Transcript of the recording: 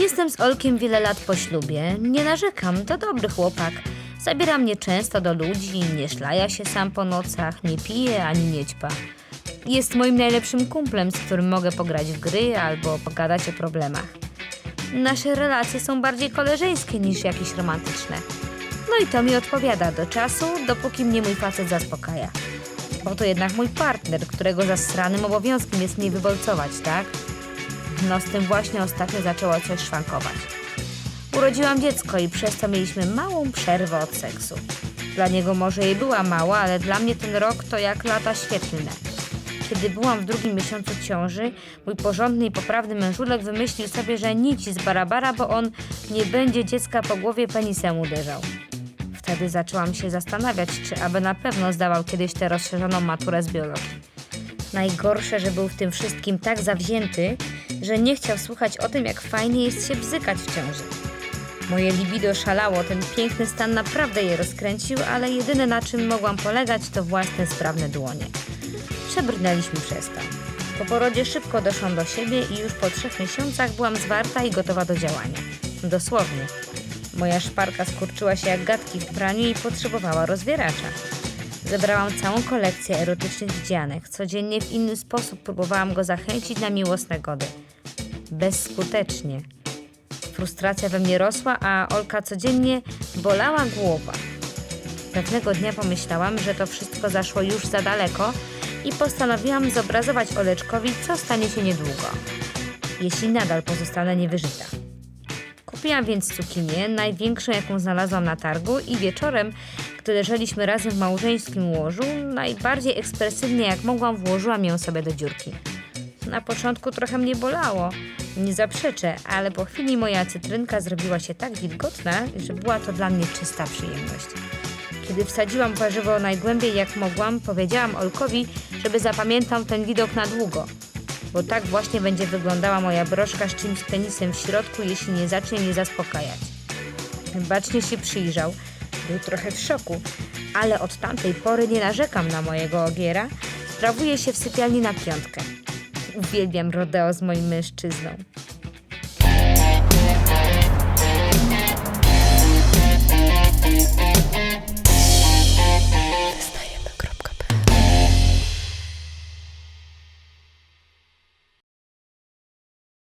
Jestem z Olkiem wiele lat po ślubie. Nie narzekam, to dobry chłopak. Zabiera mnie często do ludzi, nie szlaja się sam po nocach, nie pije ani nie ćpa. Jest moim najlepszym kumplem, z którym mogę pograć w gry albo pogadać o problemach. Nasze relacje są bardziej koleżeńskie niż jakieś romantyczne. No i to mi odpowiada do czasu, dopóki mnie mój facet zaspokaja. Oto jednak mój partner, którego zasranym obowiązkiem jest mnie wybolcować, tak? No z tym właśnie ostatnio zaczęło coś szwankować. Urodziłam dziecko i przez to mieliśmy małą przerwę od seksu. Dla niego może jej była mała, ale dla mnie ten rok to jak lata świetlne. Kiedy byłam w drugim miesiącu ciąży, mój porządny i poprawny mężulek wymyślił sobie, że nici z barabara, bo on nie będzie dziecka po głowie penisem uderzał. Wtedy zaczęłam się zastanawiać, czy aby na pewno zdawał kiedyś tę rozszerzoną maturę z biologii. Najgorsze, że był w tym wszystkim tak zawzięty, że nie chciał słuchać o tym, jak fajnie jest się bzykać w ciąży. Moje libido szalało, ten piękny stan naprawdę je rozkręcił, ale jedyne na czym mogłam polegać to własne sprawne dłonie. Przebrnęliśmy przez to. Po porodzie szybko doszłam do siebie i już po trzech miesiącach byłam zwarta i gotowa do działania. Dosłownie. Moja szparka skurczyła się jak gadki w praniu i potrzebowała rozwieracza. Zebrałam całą kolekcję erotycznych wdzianek. Codziennie w inny sposób próbowałam go zachęcić na miłosne gody. Bezskutecznie. Frustracja we mnie rosła, a Olka codziennie bolała głowa. Pewnego dnia pomyślałam, że to wszystko zaszło już za daleko i postanowiłam zobrazować Oleczkowi, co stanie się niedługo, jeśli nadal pozostanę niewyżyta. Kupiłam więc cukinię, największą jaką znalazłam na targu i wieczorem, gdy leżeliśmy razem w małżeńskim łożu, najbardziej ekspresywnie jak mogłam włożyłam ją sobie do dziurki. Na początku trochę mnie bolało, nie zaprzeczę, ale po chwili moja cytrynka zrobiła się tak wilgotna, że była to dla mnie czysta przyjemność. Kiedy wsadziłam warzywo najgłębiej jak mogłam, powiedziałam Olkowi, żeby zapamiętał ten widok na długo, bo tak właśnie będzie wyglądała moja broszka z czymś penisem w środku, jeśli nie zacznie mnie zaspokajać. Bacznie się przyjrzał, był trochę w szoku, ale od tamtej pory nie narzekam na mojego ogiera, sprawuję się w sypialni na piątkę. Uwielbiam rodeo z moim mężczyzną.